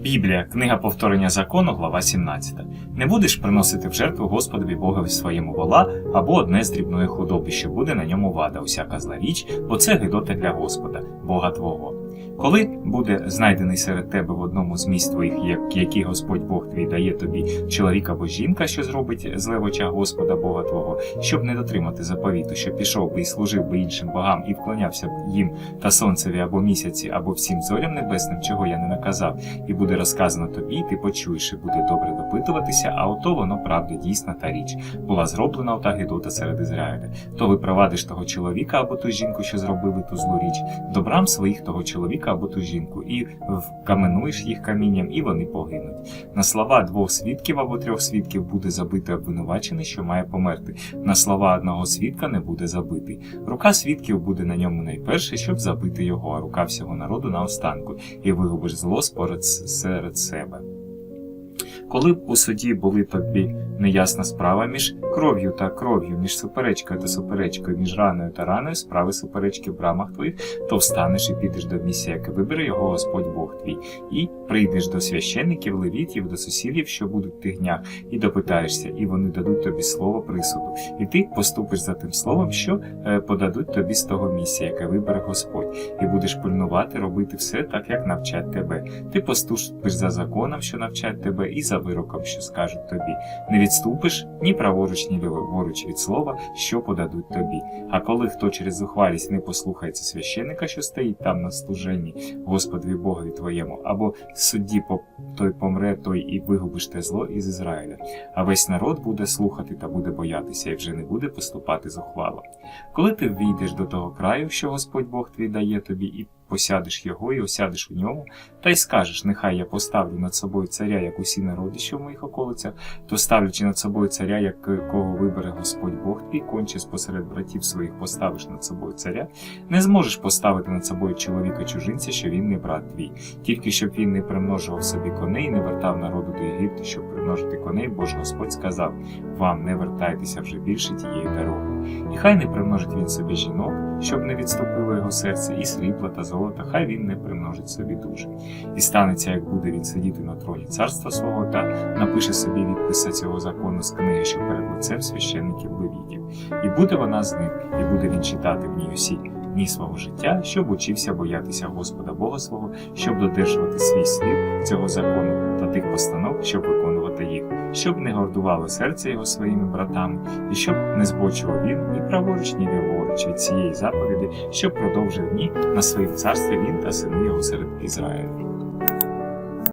Біблія, книга повторення закону, глава 17. Не будеш приносити в жертву Господові Богові своєму вола або одне з дрібної худоби, що буде на ньому вада, усяка зла річ, бо це гидота для Господа, Бога Твого. Коли буде знайдений серед тебе в одному з місць твоїх, як- які Господь Бог твій дає тобі чоловік або жінка, що зробить зле в очах Господа Бога Твого, щоб не дотримати заповіту, що пішов би і служив би іншим богам і вклонявся б їм та сонцеві або місяці, або всім зорям небесним, чого я не наказав, і буде розказано тобі, і ти почуєш, і буде добре допитуватися, а ото воно правда дійсна та річ. Була зроблена ота гидота серед Ізраїля. То випровадиш того чоловіка або ту жінку, що зробили ту злу річ, до брам своїх того чоловіка або ту жінку, і вкаменуєш їх камінням, і вони погинуть. На слова двох свідків або трьох свідків буде забитий обвинувачений, що має померти. На слова одного свідка не буде забитий. Рука свідків буде на ньому найперше, щоб забити його, а рука всього народу на останку, і вигубиш зло според серед себе. Коли б у суді були тобі неясна справа між кров'ю та кров'ю, між суперечкою та суперечкою, між раною та раною справи суперечки в брамах твоїх, то встанеш і підеш до місця, яке вибере його Господь Бог твій, і прийдеш до священників, левітів, до сусідів, що будуть в тих днях, і допитаєшся, і вони дадуть тобі слово присуду. І ти поступиш за тим словом, що е, подадуть тобі з того місця, яке вибере Господь, і будеш пильнувати, робити все так, як навчать тебе. Ти поступиш за законом, що навчать тебе, і за вироком, що скажуть тобі. Не відступиш ні праворуч, ні ліворуч від слова, що подадуть тобі. А коли хто через зухвалість не послухається священника, що стоїть там на служенні, Господові Богові твоєму, або судді той помре, той і вигубиш те зло із Ізраїля. А весь народ буде слухати та буде боятися, і вже не буде поступати зухвало. Коли ти війдеш до того краю, що Господь Бог твій дає тобі, і посядеш його, і осядеш у ньому, та й скажеш, нехай я поставлю над собою царя, як усі народи, що в моїх околицях, то ставлячи над собою царя, як кого вибере Господь Бог твій, конче спосеред братів своїх поставиш над собою царя, не зможеш поставити над собою чоловіка чужинця, що він не брат твій, тільки щоб він не примножував собі коней, не вертав народу до Єгипту, щоб примножити коней, бо ж Господь сказав: вам не вертайтеся вже більше тієї дороги. І хай не примножить він собі жінок, щоб не відступило його серце, і срібла та золота, хай він не примножить собі дуже. І станеться, як буде він сидіти на троні царства свого, та напише собі відписа цього закону з книги, що перед лицем священників левітів. І буде вона з ним, і буде він читати в ній усі дні свого життя, щоб учився боятися Господа Бога свого, щоб додержувати свій слід цього закону та тих постанов, щоб виконувати їх, щоб не гордувало серце його своїми братами, і щоб не збочував він ні праворуч, ні ліворуч від цієї заповіді, щоб продовжив дні на своїм царстві він та сини його серед Ізраїля.